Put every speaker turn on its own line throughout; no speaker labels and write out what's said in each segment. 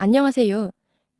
안녕하세요.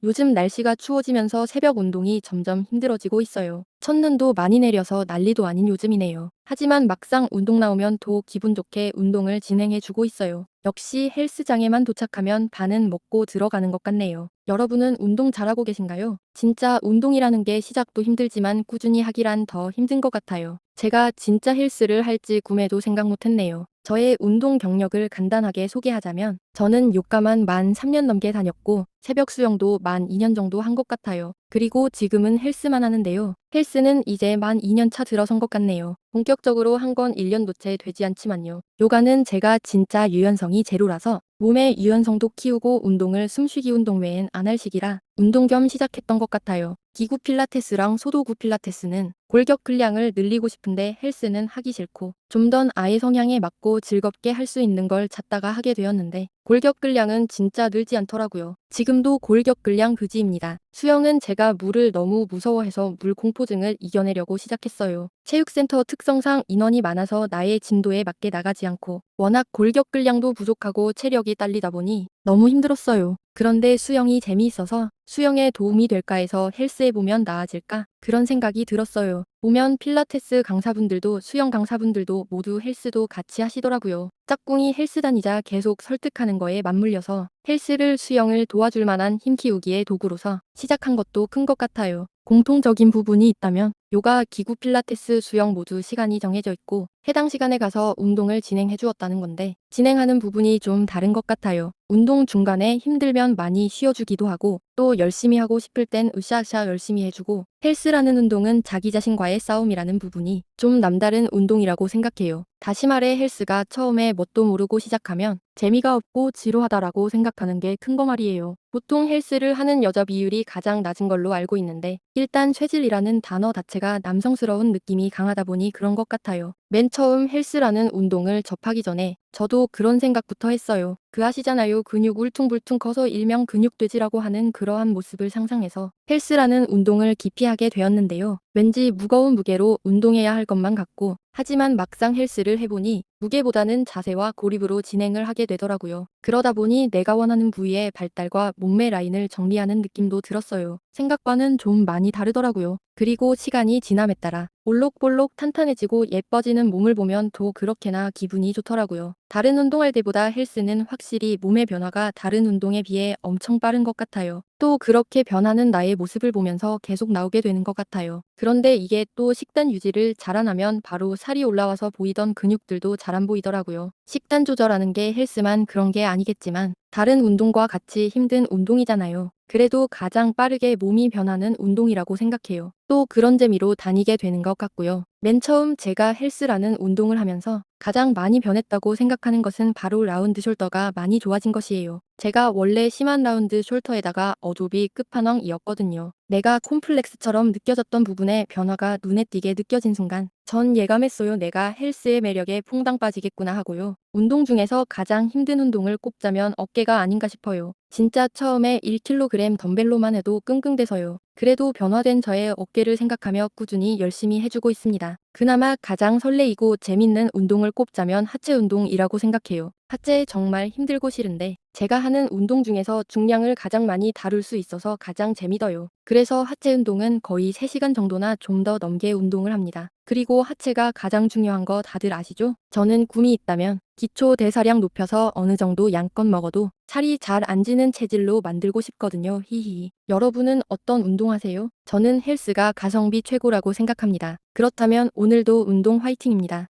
요즘 날씨가 추워지면서 새벽 운동이 점점 힘들어지고 있어요. 첫눈도 많이 내려서 난리도 아닌 요즘이네요. 하지만 막상 운동 나오면 더 기분 좋게 운동을 진행해주고 있어요. 역시 헬스장에만 도착하면 반은 먹고 들어가는 것 같네요. 여러분은 운동 잘하고 계신가요? 진짜 운동이라는 게 시작도 힘들지만 꾸준히 하기란 더 힘든 것 같아요. 제가 진짜 헬스를 할지 꿈에도 생각 못했네요. 저의 운동 경력을 간단하게 소개하자면 저는 요가만 만 3년 넘게 다녔고 새벽 수영도 만 2년 정도 한 것 같아요. 그리고 지금은 헬스만 하는데요. 헬스는 이제 만 2년 차 들어선 것 같네요. 본격적으로 한 건 1년도 채 되지 않지만요. 요가는 제가 진짜 유연성이 제로라서 몸의 유연성도 키우고 운동을 숨쉬기 운동 외엔 안 할 시기라 운동 겸 시작했던 것 같아요. 기구 필라테스랑 소도구 필라테스는 골격 근량을 늘리고 싶은데 헬스는 하기 싫고 좀 더 아예 성향에 맞고 즐겁게 할 수 있는 걸 찾다가 하게 되었는데 골격 근량은 진짜 늘지 않더라고요. 지금도 골격 근량 그지입니다. 수영은 제가 물을 너무 무서워해서 물 공포증을 이겨내려고 시작했어요. 체육센터 특성상 인원이 많아서 나의 진도에 맞게 나가지 않고 워낙 골격 근량도 부족하고 체력이 딸리다 보니 너무 힘들었어요. 그런데 수영이 재미있어서 수영에 도움이 될까 해서 헬스해 보면 나아질까? 그런 생각이 들었어요. 보면 필라테스 강사분들도 수영 강사분들도 모두 헬스도 같이 하시더라고요. 짝꿍이 헬스 다니자 계속 설득하는 거에 맞물려서 헬스를 수영을 도와줄 만한 힘 키우기의 도구로서 시작한 것도 큰 것 같아요. 공통적인 부분이 있다면 요가, 기구, 필라테스, 수영 모두 시간이 정해져 있고 해당 시간에 가서 운동을 진행해 주었다는 건데 진행하는 부분이 좀 다른 것 같아요. 운동 중간에 힘들면 많이 쉬어주기도 하고 또 열심히 하고 싶을 땐 으쌰으쌰 열심히 해주고 헬스라는 운동은 자기 자신과의 싸움이라는 부분이 좀 남다른 운동이라고 생각해요. 다시 말해 헬스가 처음에 뭣도 모르고 시작하면 재미가 없고 지루하다라고 생각하는 게 큰 거 말이에요. 보통 헬스를 하는 여자 비율이 가장 낮은 걸로 알고 있는데 일단 쇠질이라는 단어 자체가 남성스러운 느낌이 강하다 보니 그런 것 같아요. 맨 처음 헬스라는 운동을 접하기 전에 저도 그런 생각부터 했어요. 그 아시잖아요. 근육 울퉁불퉁 커서 일명 근육돼지라고 하는 그러한 모습을 상상해서 헬스라는 운동을 기피하게 되었는데요. 왠지 무거운 무게로 운동해야 할 것만 같고 하지만 막상 헬스를 해보니 무게보다는 자세와 고립으로 진행을 하게 되더라고요. 그러다 보니 내가 원하는 부위의 발달과 몸매 라인을 정리하는 느낌도 들었어요. 생각과는 좀 많이 다르더라고요. 그리고 시간이 지남에 따라 볼록볼록 탄탄해지고 예뻐지는 몸을 보면 더 그렇게나 기분이 좋더라고요. 다른 운동할 때보다 헬스는 확실히 몸의 변화가 다른 운동에 비해 엄청 빠른 것 같아요. 또 그렇게 변하는 나의 모습을 보면서 계속 나오게 되는 것 같아요. 그런데 이게 또 식단 유지를 잘 안 하면 바로 살이 올라와서 보이던 근육들도 잘 안 보이더라고요. 식단 조절하는 게 헬스만 그런 게 아니겠지만 다른 운동과 같이 힘든 운동이잖아요. 그래도 가장 빠르게 몸이 변하는 운동이라고 생각해요. 또 그런 재미로 다니게 되는 것 같고요. 맨 처음 제가 헬스라는 운동을 하면서 가장 많이 변했다고 생각하는 것은 바로 라운드 숄더가 많이 좋아진 것이에요. 제가 원래 심한 라운드 숄더에다가 어도비 끝판왕이었거든요. 내가 콤플렉스처럼 느껴졌던 부분에 변화가 눈에 띄게 느껴진 순간 전 예감했어요. 내가 헬스의 매력에 퐁당 빠지겠구나 하고요. 운동 중에서 가장 힘든 운동을 꼽자면 어깨가 아닌가 싶어요. 진짜 처음에 1kg 덤벨로만 해도 끙끙대서요. 그래도 변화된 저의 어깨를 생각하며 꾸준히 열심히 해주고 있습니다. 그나마 가장 설레이고 재밌는 운동을 꼽자면 하체 운동이라고 생각해요. 하체 정말 힘들고 싫은데 제가 하는 운동 중에서 중량을 가장 많이 다룰 수 있어서 가장 재미더요. 그래서 하체 운동은 거의 3시간 정도나 좀 더 넘게 운동을 합니다. 그리고 하체가 가장 중요한 거 다들 아시죠? 저는 꿈이 있다면 기초 대사량 높여서 어느 정도 양껏 먹어도 살이 잘안 지는 체질로 만들고 싶거든요. 히히. 여러분은 어떤 운동 하세요? 저는 헬스가 가성비 최고라고 생각합니다. 그렇다면 오늘도 운동 화이팅입니다.